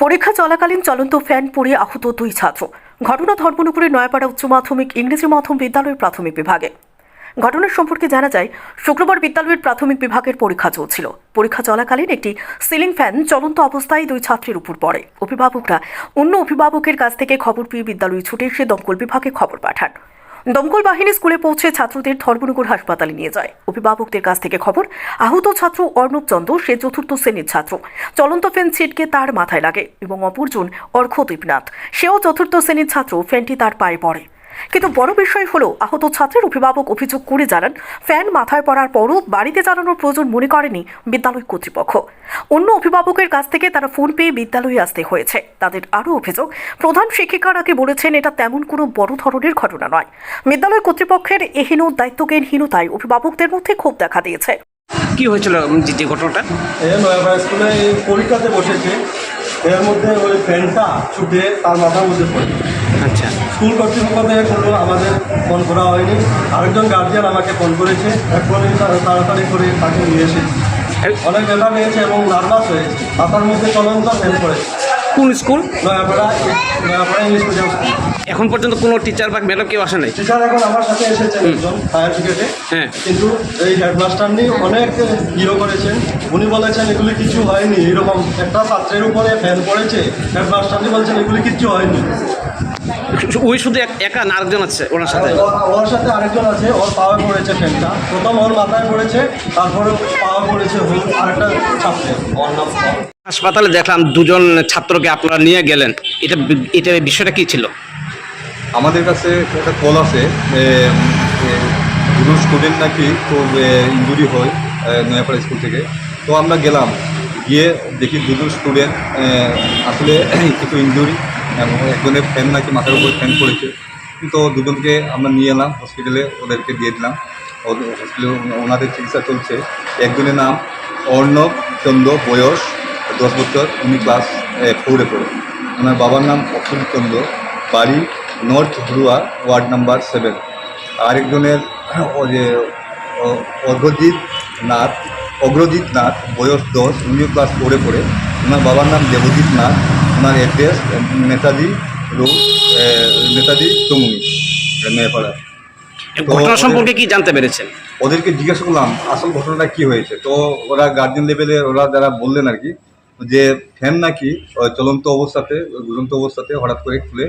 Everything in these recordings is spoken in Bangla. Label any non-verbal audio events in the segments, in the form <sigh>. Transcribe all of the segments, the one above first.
পরীক্ষা চলাকালীন চলন্ত ফ্যান পড়ে আহত দুই ছাত্র। ঘটনা ধর্মনগরের নয়াপাড়া উচ্চ মাধ্যমিক ইংরেজি মাধ্যম বিদ্যালয়ের প্রাথমিক বিভাগে। ঘটনার সম্পর্কে জানা যায়, শুক্রবার বিদ্যালয়ের প্রাথমিক বিভাগের পরীক্ষা চলছিল। পরীক্ষা চলাকালীন একটি সিলিং ফ্যান চলন্ত অবস্থায় দুই ছাত্রের উপর পড়ে। অভিভাবকরা অন্য অভিভাবকের কাছ থেকে খবর পেয়ে বিদ্যালয়ে ছুটে এসে দমকল বিভাগে খবর পাঠান। দমকল বাহিনী স্কুলে পৌঁছে ছাত্রদের ধর্মনগর হাসপাতালে নিয়ে যায়। অভিভাবকদের কাছ থেকে খবর, আহত ছাত্র অর্ণব চন্দ্র, সে চতুর্থ শ্রেণির ছাত্র। চলন্ত ফ্যান ছিটকে তার মাথায় লাগে এবং অপরজন অর্ঘ দীপনাথ সেও চতুর্থ শ্রেণির ছাত্র ফ্যানটি তার পায়ে পড়ে। কিন্তু বড় বিষয় হলো আহত ছাত্রের অভিভাবক অভিযোগ করে জানান ফ্যান মাথায় পড়ার পরও বাড়িতে চালানোর প্রয়োজন মনে করেনি বিদ্যালয় কর্তৃপক্ষ। অন্য অভিভাবকের কাছ থেকে তারা ফোন পেয়ে বিদ্যালয়ে আসতে হয়েছে। তাদের আরও অভিযোগ প্রধান শিক্ষিকারাকে বলেছেন এটা তেমন কোনো বড় ধরনের ঘটনা নয়। বিদ্যালয় কর্তৃপক্ষের এহীন দায়িত্বজ্ঞানহীনতায় অভিভাবকদের মধ্যে ক্ষোভ দেখা দিয়েছে। কি হয়েছিল উম, যে যে ঘটনাটা? স্কুলে পরীক্ষাতে বসেছে। এর মধ্যে ওই ফ্যানটা ছুটে তার মাথার মধ্যে পড়ে। আচ্ছা। স্কুল কর্তৃপক্ষ থেকে কোনো আমাদের ফোন করা হয়নি। আরেকজন গার্জিয়ান আমাকে ফোন করেছে। এখনই তাড়াতাড়ি করে তাকে নিয়ে এসেছি অনেক ব্যথা পেয়েছে এবং নার্ভাস হয়েছে। মাথার মধ্যে চলন্ত ফ্যান পড়েছে। কোন school? Nayapara Nayapara English medium এখন পর্যন্ত কোনো টিচার বা ম্যাডাম কেউ আসে নাই? টিচার এখন আমার সাথে এসেছেন একজন ফায়ার ব্রিগেডে হ্যাঁ। কিন্তু এই হেডমাস্টার নিয়ে অনেক ইয়ে করেছেন। উনি বলেছেন এগুলি কিছু হয়নি। এরকম একটা ছাত্রের উপরে ফ্যান পড়েছে। হেডমাস্টারনি বলছেন এগুলি কিছু হয়নি। ওই শুধু এক- একা না আরেকজন আছে ওনার সাথে? ওর সাথে আরেকজন আছে ওর পাওয়া পড়েছে ফ্যানটা প্রথম ওর মাথায় পড়েছে তারপরে পাওয়া পড়েছে হল আরেকটা ছাত্রের। ওর নাম হাসপাতালে দেখলাম দুজন ছাত্রকে আপনারা নিয়ে গেলেন। এটা এটা বিষয়টা কি ছিল? আমাদের কাছে একটা কল আছে দুজন স্টুডেন্ট নাকি খুব ইঞ্জুরি হয় নয়াপাড়া স্কুল থেকে। তো আমরা গেলাম গিয়ে দেখি দুজন স্টুডেন্ট আসলে <clears throat> কিছু ইঞ্জুরি এবং একজনের ফ্যান নাকি মাথার উপর ফ্যান পড়েছে। তো দুজনকে আমরা নিয়ে এলাম হসপিটালে ওদেরকে দিয়ে দিলাম। হসপিটালে ওনাদের চিকিৎসা চলছে। একজনের নাম অর্ণব চন্দ্র বয়স দশ বছর, উনি ক্লাস ফোরে পড়ে। ওনার বাবার নাম অখিল চন্দ্র, বাড়ি north Dhuruya ward number seven আরেকজনের যে অগ্রজিৎ নাথ অগ্রজিৎ নাথ বয়স দশ, উনিও ক্লাস ফোরে পড়ে। ওনার বাবার নাম দেবজিৎ নাথ। ওনার অ্যাড্রেস নেতাজি রোড নেতাজি চমুনি মেয়েপাড়া। ঘটনা সম্পর্কে কি জানতে পেরেছেন? ওদেরকে জিজ্ঞাসা করলাম আসল ঘটনাটা কি হয়েছে? তো ওরা গার্জেন লেভেলে ওরা যারা বললেন আর কি যে ফ্যান নাকি চলন্ত অবস্থাতে ঘুরন্ত অবস্থাতে হঠাৎ করে খুলে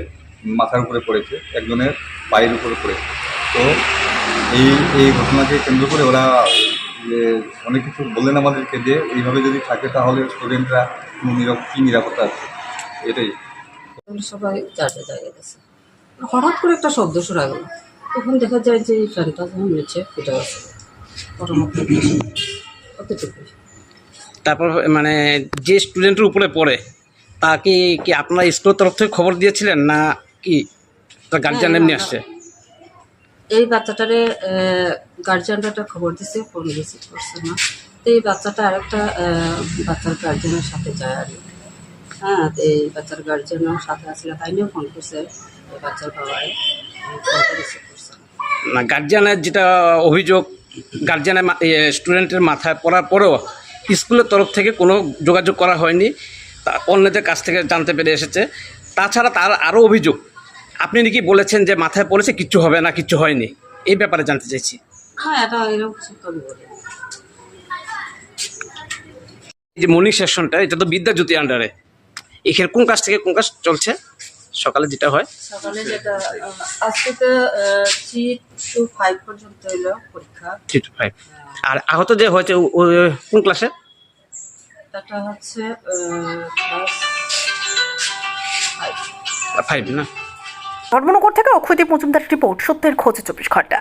মাথার উপরে পড়েছে একজনের পায়ের উপরে পড়েছে। তো এই এই ঘটনাকে কেন্দ্র করে ওরা অনেক কিছু বললেন আমাদেরকে যে এইভাবে যদি থাকে তাহলে স্টুডেন্টরা কী নিরাপত্তা আছে? এটাই। সবাই যার জায়গায় গেছে। হঠাৎ করে একটা শব্দ শোনা গেল। তখন দেখা যায় যে এই ফ্যানটা যখন নিচে ফুটে গেছে। তারপর মানে যে স্টুডেন্টের উপরে পড়ে তাকে কি আপনারা স্কুলের তরফ থেকে খবর দিয়েছিলেন না কি? তার গার্জিয়ান এমনি আসছে? এই বাচ্চাটারে গার্জিয়ানরা একটা খবর দিছে ফোন রিসিভ করছে না। তো এই বাচ্চাটা আরেকটা বাচ্চার গার্জিয়ানের সাথে যায় আর কি। হ্যাঁ এই বাচ্চার সাথে আসলে ফোন করছে এই বাচ্চার বাবায় না। গার্জিয়ানের যেটা অভিযোগ গার্জিয়ানের স্টুডেন্টের মাথায় পড়ার পরেও স্কুলের তরফ থেকে কোনো যোগাযোগ করা হয়নি তা অন্যদের কাছ থেকে জানতে পেরে এসেছে। তাছাড়া তার আরও অভিযোগ আপনি নাকি বলেছেন যে মাথায় পড়েছে কিচ্ছু হবে না কিচ্ছু হয়নি এই ব্যাপারে জানতে চাইছি। হ্যাঁ যে মর্নিং সেশনটা এটা তো বিদ্যাজ্যোতি আন্ডারে এখানে কোন কাজ থেকে কোন কাজ চলছে? সকালে যেটা হয়। সকালে যেটা আজকে তো থ্রি টু ফাইভ পর্যন্ত এলো পরীক্ষা। থ্রি টু ফাইভ আর আহত যে হয়েছে কোন ক্লাসে? এটা হচ্ছে ফাইভ না? ধর্মনগর থেকে অক্ষয়দীপ মজুমদার রিপোর্ট সত্যের খোঁজে চব্বিশ ঘণ্টা।